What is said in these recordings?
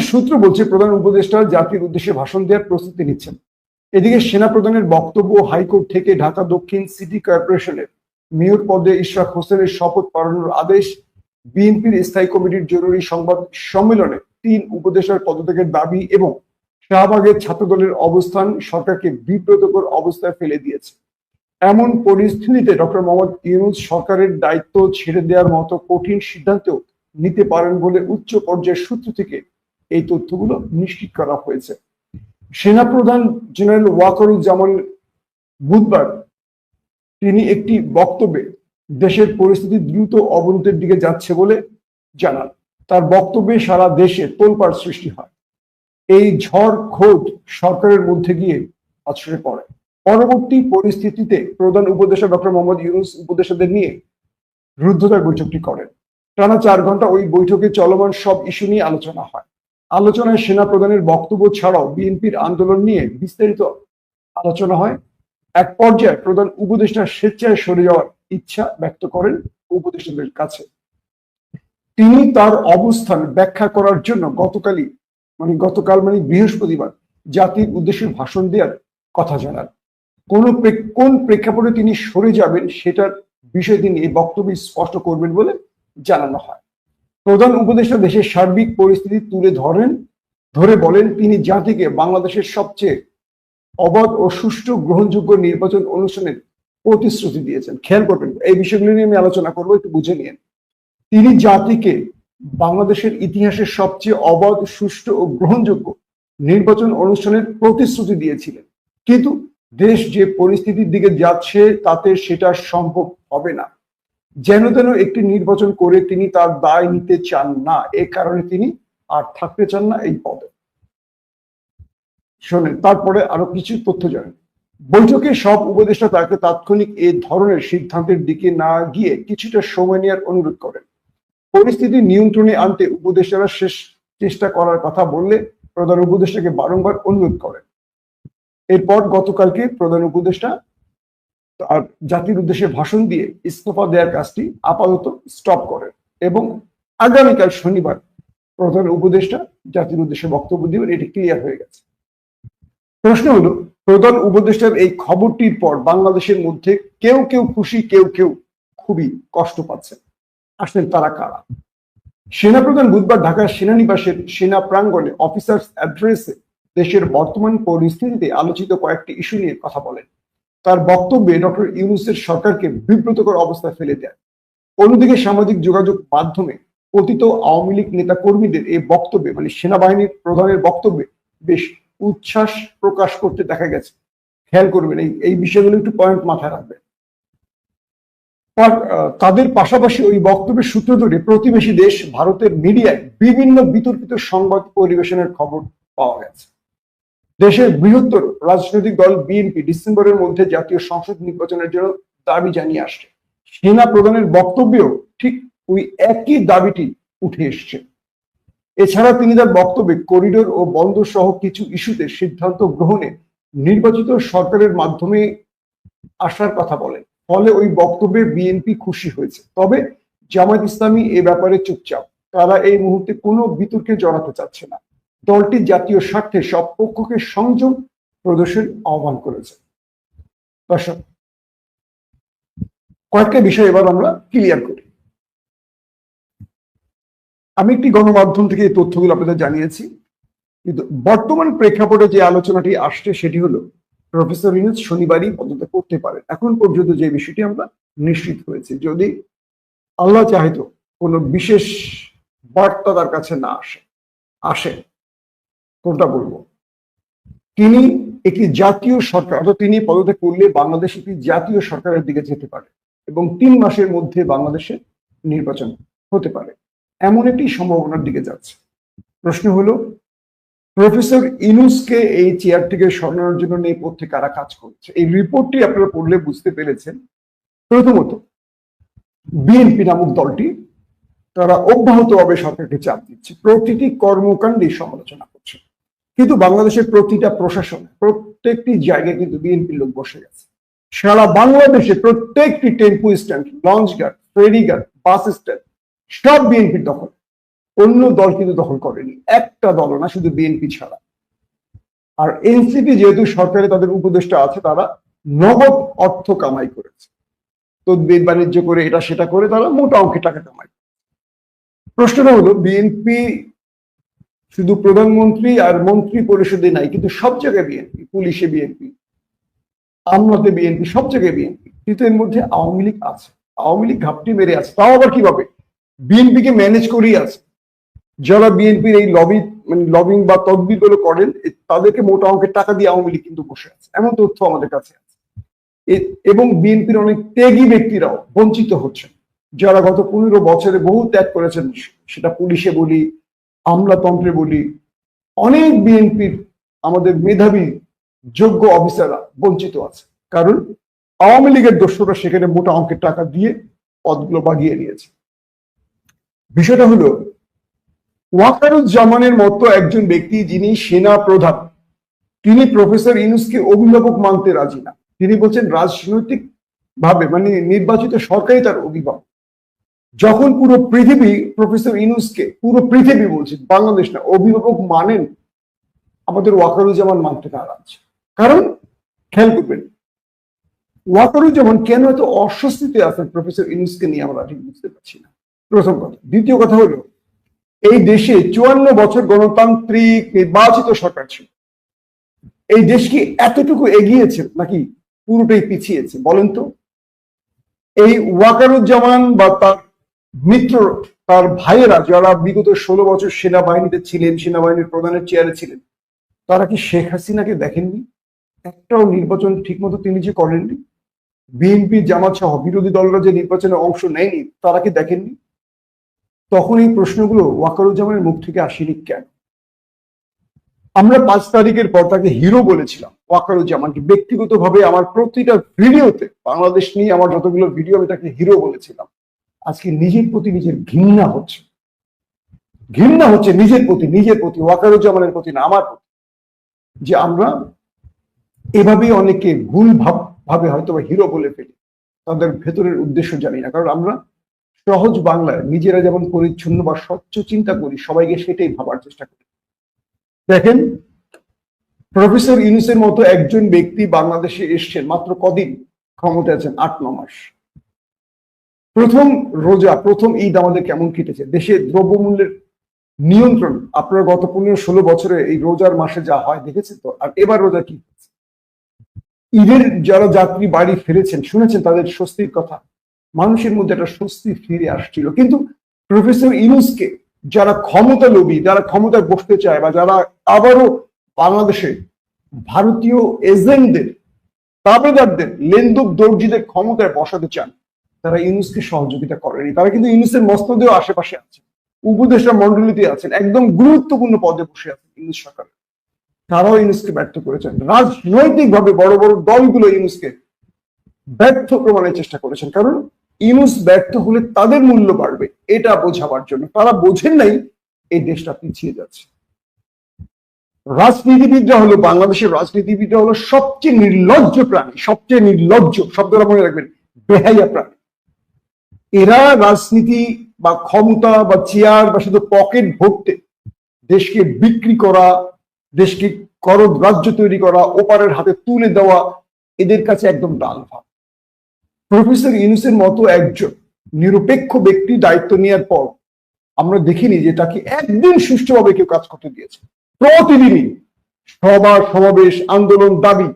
সরকারি সূত্র বলছে, প্রধান উপদেষ্টা জাতির উদ্দেশ্যে ভাষণ দেওয়ার প্রস্তুতি নিচ্ছেন। এদিকে সেনা প্রধানের বক্তব্য হাইকোর্ট থেকে ঢাকা দক্ষিণ সিটি কর্পোরেশনের মেয়র পদে ইশরাক হোসেনের শপথ পালনের আদেশ বিএনপির স্থায়ী কমিটির জরুরি সংবাদ সম্মেলনে তিন উপদেষ্টার পদত্যাগের দাবি এবং শাহবাগের ছাত্রদলের অবস্থান সরকারকে বিব্রতকর অবস্থায় ফেলে দিয়েছে। এমন পরিস্থিতিতে ডক্টর মোহাম্মদ ইউনুস সরকারের দায়িত্ব ছেড়ে দেওয়ার মতো কঠিন সিদ্ধান্ত নিতে পারেন বলে উচ্চ পর্যায়ের সূত্র থেকে এই তথ্যগুলো নিশ্চিত করা হয়েছে। সেনাপ্রধান জেনারেল ওয়াকারুজ্জামান বুধবার তিনি একটি বক্তব্যে দেশের পরিস্থিতি দ্রুত অবনতির দিকে যাচ্ছে বলে জানান। তার বক্তব্যে সারা দেশে তোলপাড় সৃষ্টি হয়। এই ঝড় খোঁজ সরকারের মধ্যে গিয়ে আছড়ে পড়ে। পরবর্তী পরিস্থিতিতে প্রধান উপদেষ্টা ডক্টর মোহাম্মদ ইউনুস উপদেষ্টাদের নিয়ে রুদ্ধতার বৈঠকটি করেন। টানা চার ঘণ্টা ওই বৈঠকে চলমান সব ইস্যু নিয়ে আলোচনা হয়। আলোচনায় সেনা প্রধানের বক্তব্য ছাড়াও বিএনপির আন্দোলন নিয়ে বিস্তারিত আলোচনা হয়। এক পর্যায়ে প্রধান উপদেষ্টা স্বেচ্ছায় সরে যাওয়ার ইচ্ছা ব্যক্ত করেন উপদেষ্টাদের কাছে। তিনি তার অবস্থান ব্যাখ্যা করার জন্য গতকালই মানে গতকাল মানে বৃহস্পতিবার, জাতির উদ্দেশ্যে ভাষণ দেওয়ার কথা জানান। কোন কোন প্রেক্ষাপটে তিনি সরে যাবেন সেটার বিষয়ে তিনি এই বক্তব্য স্পষ্ট করবেন বলে জানানো হয়। প্রধান উপদেষ্টা দেশের সার্বিক পরিস্থিতি তুলে ধরেন, ধরে বলেন তিনি জাতিকে বাংলাদেশের সবচেয়ে অবাধ ও সুষ্ঠু গ্রহণযোগ্য নির্বাচন অনুষ্ঠানের প্রতিশ্রুতি দিয়েছেন। খেয়াল করবেন, এই বিষয়গুলো নিয়ে আমি আলোচনা করব, একটু বুঝে নিন তিনি জাতিকে বাংলাদেশের ইতিহাসের সবচেয়ে অবাধ, সুষ্ঠু ও গ্রহণযোগ্য নির্বাচন অনুষ্ঠানের প্রতিশ্রুতি দিয়েছিলেন। কিন্তু দেশ যে পরিস্থিতির দিকে যাচ্ছে তাতে সেটা সম্ভব হবে না। যেন তেন একটি নির্বাচন করে তিনি তার দায় নিতে চান না, এ কারণে তিনি আর থাকতে চান না এই পদে। শোনেন, তারপরে আরও কিছু তথ্য জানেন। বৈঠকে সব উপদেষ্টা তাকে তাৎক্ষণিক এ ধরনের সিদ্ধান্তের দিকে না গিয়ে কিছুটা সময় নেওয়ার অনুরোধ করেন। পরিস্থিতি নিয়ন্ত্রণে আনতে উপদেষ্টারা শেষ চেষ্টা করার কথা বললে প্রধান উপদেষ্টাকে বারংবার অনুরোধ করেন। এরপর গতকালকে প্রধান উপদেষ্টা তার জাতির উদ্দেশ্যে ভাষণ দিয়ে ইস্তফা দেওয়ার কাজটি আপাতত স্টপ করেন এবং আগামীকাল শনিবার প্রধান উপদেষ্টা জাতির উদ্দেশ্যে বক্তব্য দিবেন, এটি ক্লিয়ার হয়ে গেছে। প্রশ্ন হলো, প্রধান উপদেষ্টার এই খবরটির পর বাংলাদেশের মধ্যে কেউ কেউ খুশি, কেউ কেউ খুবই কষ্ট পাচ্ছে। আসলে তারা কারা? সেনাপ্রধান বুধবার ঢাকার সেনানিবাসের সেনা প্রাঙ্গণে অফিসার্স অ্যাড্রেসে দেশের বর্তমান পরিস্থিতিতে আলোচিত কয়েকটি ইস্যু নিয়ে কথা বলেন। তার বক্তব্যে ডক্টর ইউনুসের সরকারকে বিব্রতকর অবস্থায় ফেলে দেয় অন্যদিকে সামাজিক যোগাযোগ মাধ্যমে পতিত আওয়ামী লীগ নেতা কর্মীদের এই বক্তব্যে মানে সেনাবাহিনীর প্রধানের বক্তব্যে বেশ উচ্ছ্বাস প্রকাশ করতে দেখা গেছে। খেয়াল করবেন এই এই বিষয়গুলো একটু পয়েন্ট মাথায় আহ, তাদের পাশাপাশি ওই বক্তব্যের সূত্র ধরে প্রতিবেশী দেশ ভারতের মিডিয়ায় বিভিন্ন বিতর্কিত সংবাদ পরিবেশনের খবর পাওয়া গেছে। দেশের বৃহত্তর রাজনৈতিক দল বিএনপি ডিসেম্বরের মধ্যে জাতীয় সংসদ নির্বাচনের জন্য দাবি জানিয়ে আসছে। সেনা প্রধানের বক্তব্যেও ঠিক ওই একই দাবিটি উঠে এসছে। এছাড়া তিনি তার বক্তব্যে করিডোর ও বন্দর সহ কিছু ইস্যুতে সিদ্ধান্ত গ্রহণে নির্বাচিত সরকারের মাধ্যমে আসার কথা বলেন। ফলে ওই বক্তব্যে বিএনপি খুশি হয়েছে। তবে জামায়াত ইসলামী এ ব্যাপারে চুপচাপ। তারা এই মুহূর্তে কোনো বিতর্কে জড়াতে চাচ্ছে না। দলটি জাতীয় স্বার্থে সব পক্ষকে সংযম প্রদর্শন আহ্বান করেছে। দর্শক, কয়েকটা বিষয় এবার আমরা ক্লিয়ার করি। আমি একটি গণমাধ্যম থেকে এই তথ্যগুলো আপনাদের জানিয়েছি, কিন্তু বর্তমান প্রেক্ষাপটে যে আলোচনাটি আসছে সেটি হলো, প্রফেসর ইউনুস শনিবারই পদত্যাগ করতে পারেন। এখন পর্যন্ত যে বিষয়টি আমরা নিশ্চিত হয়েছে, যদি আল্লাহ চাহিত কোনো বিশেষ বার্তা তার কাছে না আসে আসে কোনটা বলব? তিনি একটি জাতীয় সরকার, অর্থাৎ তিনি পদত্যাগ করলে বাংলাদেশ একটি জাতীয় সরকারের দিকে যেতে পারে এবং তিন মাসের মধ্যে বাংলাদেশে নির্বাচন হতে পারে। এমন একটি সম্ভাবনার দিকে যাচ্ছে। প্রশ্ন হলো, প্রফেসর ইনুসকে এই চেয়ার থেকে সরানোর জন্য নেপথ্যে কারা কাজ করছে? এই রিপোর্টটি আপনারা পড়লে বুঝতে পেরেছেন। প্রথমত, বিএনপি নামক দলটি তারা অব্যাহতভাবে সরকারকে চাপ দিচ্ছে। প্রতিটি কর্মকাণ্ডে সমালোচনা। কিন্তু বাংলাদেশের প্রতিটা প্রশাসন, প্রত্যেকটি জায়গায় কিন্তু বিএনপির লোক বসে গেছে। সারা বাংলাদেশে প্রত্যেকটি tempo stand, launch guard, ferry guard, bus stand, সব বিএনপির দখল। অন্য দল কিন্তু দখল করেনি। একটা দল না, শুধু বিএনপি ছাড়া। আর এনসিপি যেহেতু সরকারে তাদের উপদেষ্টা আছে, তারা নগদ অর্থ কামাই করেছে। তদবির বাণিজ্য করে এটা সেটা করে তারা মোটা অঙ্কের টাকা কামাই প্রশ্নটা হলো, বিএনপি শুধু প্রধানমন্ত্রী আর মন্ত্রী পরিষদে নাই, কিন্তু সব জায়গায় বিএনপি, পুলিশে বিএনপি, আমলাতে বিএনপি, সব জায়গায় বিএনপি। কিন্তু এর মধ্যে আওয়ামী লীগ আছে, আওয়ামী লীগ ঘাপটি মেরে আছে। তাও আবার কীভাবে? বিএনপি কে ম্যানেজ করেই আছে। যারা বিএনপির এই লবি মানে লবিং বা তদবিরগুলো করেন তাদেরকে মোটা অঙ্কের টাকা দিয়ে আওয়ামী লীগ কিন্তু বসে আছে। এমন তথ্য আমাদের কাছে আছে। এবং বিএনপির অনেক ত্যাগী ব্যক্তিরাও বঞ্চিত হচ্ছেন। যারা গত পনেরো বছরে বহু ত্যাগ করেছেন, সেটা পুলিশে বলি আমলাতন্ত্রে বলি, অনেক বিএনপির আমাদের মেধাবী, যোগ্য অফিসাররা বঞ্চিত আছে। কারণ আওয়ামী লীগের দস্যুরা সেখানে মোটা অঙ্কের টাকা দিয়ে পদগুলো বাগিয়ে নিয়েছে। বিষয়টা হলো, ওয়াকারুজ্জামানের মতো একজন ব্যক্তি যিনি সেনা প্রধান তিনি প্রফেসর ইনুসকে অভিভাবক মানতে রাজি না। তিনি বলছেন রাজনৈতিক ভাবে মানে নির্বাচিত সরকারই তার অভিভাবক। যখন পুরো পৃথিবী, প্রফেসর ইনুসকে পুরো পৃথিবী বলছে, বাংলাদেশ না, অভিভাবক মানেন, আমাদের ওয়াকারুজ্জামান মানতে নারাজ কারণ, খেয়াল করবেন, ওয়াকারুজ্জামান কেন এত অস্বস্তিতে আছেন প্রফেসর ইনুসকে নিয়ে আমরা ঠিক বুঝতে পারছি না। প্রথম কথা। দ্বিতীয় কথা হলো, এই দেশে চুয়ান্ন বছর গণতান্ত্রিক নির্বাচিত সরকার ছিল। এই দেশ কি এতটুকু এগিয়েছে নাকি পুরোটাই পিছিয়েছে, বলেন তো? এই ওয়াকারুজ্জামান বা তার মিত্র তার ভাইয়েরা যারা বিগত ষোলো বছর সেনাবাহিনীতে ছিলেন, সেনাবাহিনীর প্রধানের চেয়ারে ছিলেন, তারা কি শেখ হাসিনাকে দেখেননি? একটাও নির্বাচন ঠিকমতো তিনি যে করেননি? বিএনপি, জামাত সহ বিরোধী দলরা যে নির্বাচনে অংশ নেয়নি, তারা কি দেখেননি? তখন এই প্রশ্নগুলো ওয়াকারুজ্জামানের মুখ থেকে আসেনি কেন? আমরা পাঁচ তারিখের পর তাকে হিরো বলেছিলাম, ওয়াকারুজ্জামানকে। ব্যক্তিগতভাবে আমার প্রতিটা ভিডিওতে, বাংলাদেশ নিয়ে আমার যতগুলো ভিডিও, আমি তাকে হিরো বলেছিলাম। আজকে নিজের প্রতি নিজের ঘৃণা হচ্ছে। ঘৃণা হচ্ছে নিজের প্রতি নিজের প্রতি, ওয়াকারুজ্জামানের প্রতি না, আমার প্রতি। যে আমরা এভাবে অনেকে ভুল ভাব, ভাবে হয়তো হিরো বলে ফেলি। তাদের ভেতরের উদ্দেশ্য জানি না, কারণ আমরা সহজ বাংলায় নিজেরা যেমন পরিচ্ছন্ন বা স্বচ্ছ চিন্তা করি, সবাইকে সেটাই ভাবার চেষ্টা করি। দেখেন, প্রফেসর ইউনুসের মতো একজন ব্যক্তি বাংলাদেশে এসছেন, মাত্র কদিন ক্ষমতা আছেন, আট, ন মাস। প্রথম রোজা, প্রথম ঈদ আমাদের কেমন কেটেছে? দেশে দ্রব্যমূল্যের নিয়ন্ত্রণ, আপনারা গত পনেরো ষোলো বছরে এই রোজার মাসে যা হয় দেখেছেন তো? আর এবার রোজা কি ঈদের যারা যাত্রী বাড়ি ফিরেছেন, শুনেছেন তাদের স্বস্তির কথা? মানুষের মধ্যে একটা স্বস্তি ফিরে আসছিল। কিন্তু প্রফেসর ইনুসকে যারা ক্ষমতা লোভী, যারা ক্ষমতায় বসতে চায় বা যারা আবারও বাংলাদেশে ভারতীয় এজেন্টদের, তাবেদারদের, লেন্দুক দর্জিদের ক্ষমতায় বসাতে চান তারা ইউনুসকে সহযোগিতা করেনি। তারা কিন্তু ইউনুসের মস্তদেও আশেপাশে আছে উপদেষ্টা মন্ডলীতে আছেন। একদম গুরুত্বপূর্ণ পদে বসে আছেন ইউনুস সরকার। তারাও ইউনুসকে ব্যর্থ করেছেন। রাজনৈতিকভাবে বড় বড় দলগুলো ইউনুসকে ব্যর্থ প্রমাণের চেষ্টা করেছেন। কারণ ইউনুস ব্যর্থ হলে তাদের মূল্য বাড়বে, এটা বোঝাবার জন্য। তারা বোঝেন নাই, এই দেশটা পিছিয়ে যাচ্ছে। রাজনীতিবিদরা হলো বাংলাদেশের রাজনীতিবিদরা হলো সবচেয়ে নির্লজ্জ প্রাণী, সবচেয়ে নির্লজ্জ শব্দটা মনে রাখবেন, বেহাইয়া প্রাণী। এরা রাজনীতি বা ক্ষমতা বা চেয়ার বা শুধু পকেট ভরতে দেশকে বিক্রি করা, দেশকে করদ রাজ্য তৈরি করা, ওপারের হাতে তুলে দেওয়া, এদের কাছে একদম ডাল ভাব প্রফেসর ইউনুসের মতো একজন নিরপেক্ষ ব্যক্তি দায়িত্ব নেওয়ার পর আমরা দেখিনি যে তাকে একদিন সুষ্ঠুভাবে কেউ কাজ করতে দিয়েছে। প্রতিদিনই সভা, সমাবেশ, আন্দোলন, দাবি।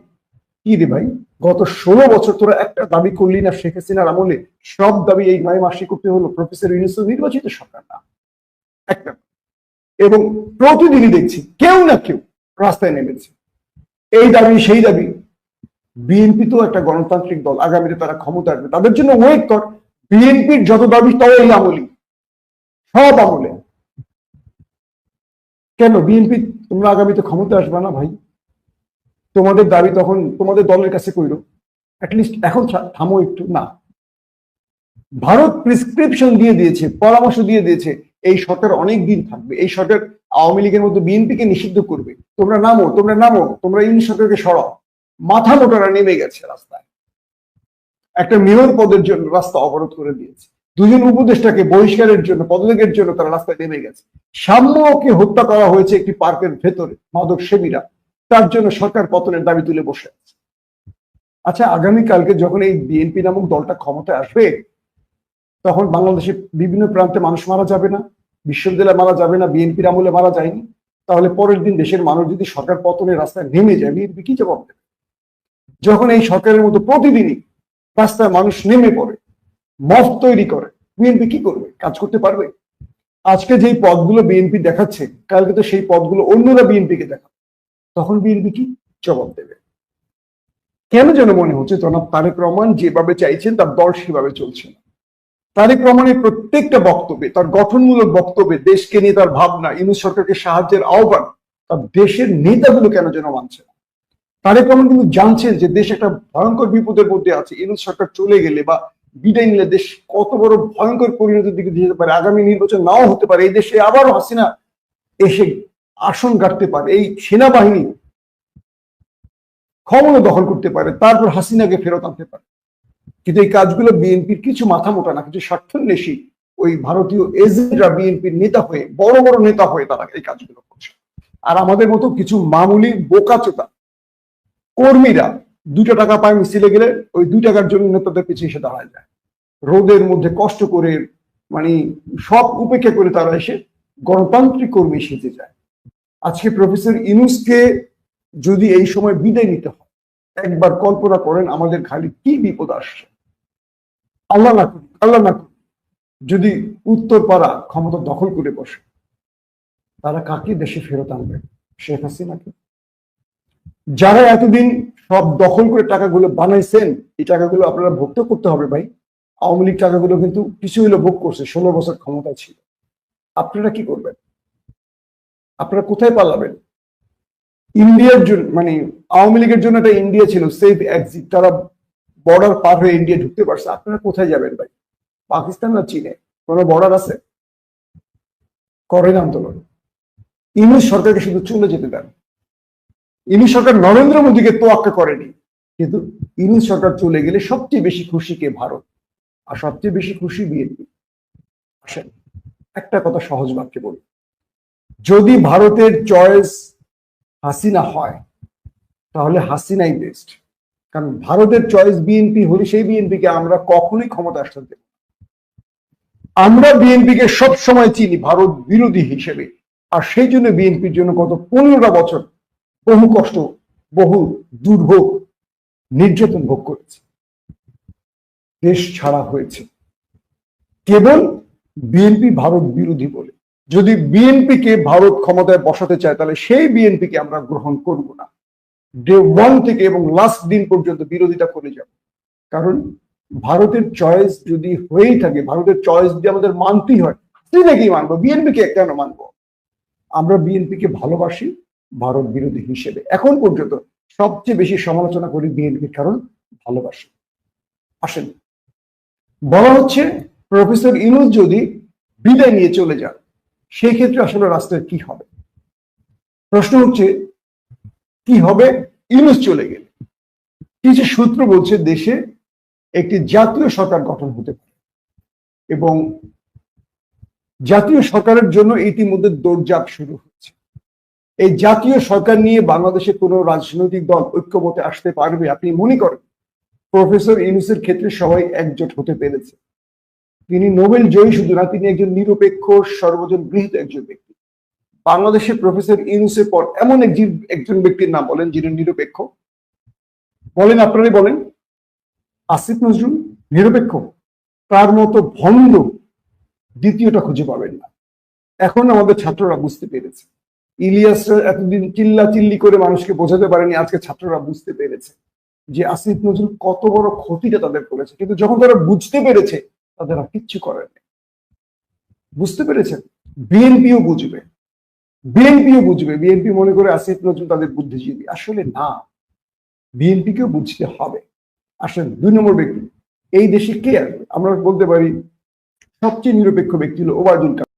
কি রে ভাই? গত ষোলো বছর তোরা একটা দাবি করলি না শেখ হাসিনার আমলে, সব দাবি এই নয় মাসে করতে হলো। প্রফেসর ইউনুস নির্বাচিত সরকার না। একটা। এবং প্রতিদিনই দেখছি, কেউ না কেউ রাস্তায় নেমেছে। এই দাবি, সেই দাবি। বিএনপি তো একটা গণতান্ত্রিক দল, আগামীতে তারা ক্ষমতা আসবে। তাদের জন্য ওয়েট কর। বিএনপির যত দাবি তাও এই আমলি সব আমলে। কেন? বিএনপি তোমরা আগামীতে ক্ষমতা আসবে না ভাই? তোমাদের দাবি তখন তোমাদের দলের কাছে কইরো অ্যাটলিস্ট এখন থামো একটু, না। ভারত প্রেসক্রিপশন দিয়ে দিয়েছে, পরামর্শ দিয়ে দিয়েছে, এই সরকার অনেক দিন থাকবে, এই সরকার আওয়ামী লীগের মধ্যে বিএনপিকে নিষিদ্ধ করবে। তোমরা নামো তোমরা নামো, তোমরা ইউনি সরকারকে সরাও। মাথা মোটারা নেমে গেছে রাস্তায়। একটা মেয়র পদের জন্য রাস্তা অবরোধ করে দিয়েছে। দুজন উপদেষ্টাকে বহিষ্কারের জন্য, পদত্যাগের জন্য তারা রাস্তায় নেমে গেছে। সাম্যকে হত্যা করা হয়েছে একটি পার্কের ভেতরে, মাদক সেবীরা। তার জন্য সরকার পতনের দাবি তুলে বসে আছে। আচ্ছা আগামীকালকে যখন এই বিএনপি নামক দলটা ক্ষমতায় আসবে, তখন বাংলাদেশের বিভিন্ন প্রান্তে মানুষ মারা যাবে না, বিশ্ববিদ্যালয়ে মারা যাবে না, বিএনপির আমলে মারা যায়নি। তাহলে পরের দিন দেশের মানুষ যদি সরকার পতনের রাস্তায় নেমে যায়, বিএনপি কি জবাব দেবে? যখন এই সরকারের মতো প্রতিদিনই রাস্তায় মানুষ নেমে পড়ে, মফ তৈরি করে, বিএনপি কি করবে? কাজ করতে পারবে? আজকে যেই পদগুলো বিএনপি দেখাচ্ছে, কালকে তো সেই পদগুলো অন্যরা বিএনপিকে দেখাবে। তখন বিএনপি কি জবাব দেবে? কেন যেন মনে হচ্ছে জনাব তারেক রহমান যেভাবে চাইছেন, তার দল সেভাবে চলছে না। তারেক রহমানের প্রত্যেকটা বক্তব্যে, তার গঠনমূলক বক্তব্যে দেশকে নিয়ে তার ভাবনা, ইউনুস সরকারকে সাহায্যের আহ্বান, তার দেশের নেতাগুলো কেন যেন মানছে না? তারেক রহমান কিন্তু জানছেন যে দেশ একটা ভয়ঙ্কর বিপদের মধ্যে আছে, ইউনুস সরকার চলে গেলে বা বিদায় নিলে দেশ কত বড় ভয়ঙ্কর পরিণতির দিকে যেতে পারে, আগামী নির্বাচন নাও হতে পারে, এই দেশে আবারও হাসিনা এসে আসন কাটতে পারে, এই সেনাবাহিনী ক্ষমতা দখল করতে পারে, তারপর হাসিনাকে ফেরত আনতে পারে। কিন্তু এই কাজগুলো বিএনপির কিছু মাথা মোটা না, কিছু স্বার্থান্বেষী ওই ভারতীয় এজেন্টরা বিএনপির নেতা হয়ে, বড় বড় নেতা হয়ে তারা এই কাজগুলো করছে। আর আমাদের মতো কিছু মামুলি বোকাচোতা কর্মীরা দুটো টাকা পায় মিছিলে গেলে, ওই দুই টাকার জন্য নেতাদের পিছিয়ে এসে দাঁড়ায় যায়। রোদের মধ্যে কষ্ট করে মানে সব উপেক্ষা করে তারা এসে গণতান্ত্রিক কর্মী সেজে যায়। আজকে প্রফেসর ইনুসকে যদি এই সময় বিদায় নিতে হয়, একবার কল্পনা করেন আমাদের খালি কি বিপদ আসছে। আল্লাহ না করুন আল্লাহ না করুন যদি উত্তর পাড়া ক্ষমতা দখল করে বসে, তারা কাকে দেশে ফেরত আনবে? শেখ হাসিনাকে। যারা এতদিন সব দখল করে টাকাগুলো বানাইছেন, এই টাকাগুলো আপনারা ভোগ করতে হবে ভাই। আওয়ামী লীগ টাকাগুলো কিন্তু কিছু হলো ভোগ করছে, ষোলো বছর ক্ষমতা ছিল। আপনারা কি করবেন? আপনারা কোথায় পালাবেন? ইন্ডিয়ার জন্য মানে আওয়ামী লীগের জন্য একটা ইন্ডিয়া ছিল সেফ এক্সিট তারা বর্ডার পার হয়ে ইন্ডিয়া ঢুকতে পারছে। আপনারা কোথায় যাবেন ভাই? পাকিস্তান না চীনে? কোনো বর্ডার আছে? করেন আন্দোলন। ইংলিশ সরকারকে শুধু চলে যেতে দেন। ইংলিশ সরকার নরেন্দ্র মোদীকে তোয়াক্কা করেনি। কিন্তু ইংলিশ সরকার চলে গেলে সবচেয়ে বেশি খুশি কে? ভারত। আর সবচেয়ে বেশি খুশি বিএনপি। আসেন, একটা কথা সহজ বাক্যে বলি। যদি ভারতের চয়েস হাসিনা হয়, তাহলে হাসিনাই বেস্ট কারণ ভারতের চয়েস বিএনপি হলে সেই বিএনপিকে আমরা কখনোই ক্ষমতা আসতে দেব। আমরা বিএনপিকে সব সময় চিনি ভারত বিরোধী হিসেবে। আর সেই জন্য বিএনপির জন্য গত পনেরোটা বছর বহু কষ্ট, বহু দুর্ভোগ, নির্যাতন ভোগ করেছে। দেশ ছাড়া হয়েছে। কেবল বিএনপি ভারত বিরোধী বলে। যদি বিএনপিকে ভারত ক্ষমতায় বসাতে চায়, তাহলে সেই বিএনপিকে আমরা গ্রহণ করব না। ডে ওয়ান থেকে এবং লাস্ট দিন পর্যন্ত বিরোধিতা করে যাব। কারণ ভারতের চয়েস যদি হয়েই থাকে, ভারতের চয়েস যদি আমাদের মানতেই হয় কি মানবো? বিএনপিকে কেন মানবো? আমরা বিএনপিকে ভালোবাসি, ভারত বিরোধী হিসেবে। এখন পর্যন্ত সবচেয়ে বেশি সমালোচনা করি বিএনপির, কারণ ভালোবাসি। আসেন। বলা হচ্ছে, প্রফেসর ইনুজ যদি বিদায় নিয়ে চলে যান সেই ক্ষেত্রে আসলে রাষ্ট্রের কি হবে? প্রশ্ন হচ্ছে, কি হবে? ইউনুস চলে গেলে। কিছু সূত্র বলছে দেশে একটি জাতীয় সরকার গঠন হতে পারে এবং জাতীয় সরকারের জন্য ইতিমধ্যে দৌড়জাপ শুরু হচ্ছে এই জাতীয় সরকার নিয়ে বাংলাদেশে কোনো রাজনৈতিক দল ঐক্যমতে আসতে পারবে আপনি মনে করেন? প্রফেসর ইউনুসের ক্ষেত্রে সবাই একজোট হতে পেরেছে। তিনি নোবেল জয়ী শুধু না তিনি একজন নিরপেক্ষ, সর্বজন গৃহীত একজন ব্যক্তি। বাংলাদেশে প্রফেসর ইউনুসের পর এমন একজন একজন ব্যক্তির নাম বলেন যিনি নিরপেক্ষ। বলেন, আপনারাই বলেন। আসিফ নজরুল নিরপেক্ষ, তার মতো ভণ্ড দ্বিতীয়টা খুঁজে পাবেন না। এখন আমাদের ছাত্ররা বুঝতে পেরেছে। ইলিয়াস এতদিন চিল্লা চিল্লি করে মানুষকে বোঝাতে পারেনি, আজকে ছাত্ররা বুঝতে পেরেছে যে আসিফ নজরুল কত বড় ক্ষতিটা তাদের করেছে। কিন্তু যখন তারা বুঝতে পেরেছে তাদের আর কিচ্ছু করার নেই বুঝতে পেরেছেন? বিএনপিও বুঝবে। বিএনপিও বুঝবে। বিএনপি মনে করে আসিফ নজরুল তাদের বুদ্ধিজীবী। আসলে না। বিএনপিকেও বুঝতে হবে। আসলে দুই নম্বর ব্যক্তি। এই দেশে কে? আসবে আমরা বলতে পারি, সবচেয়ে নিরপেক্ষ ব্যক্তি হলো ওবায়দুল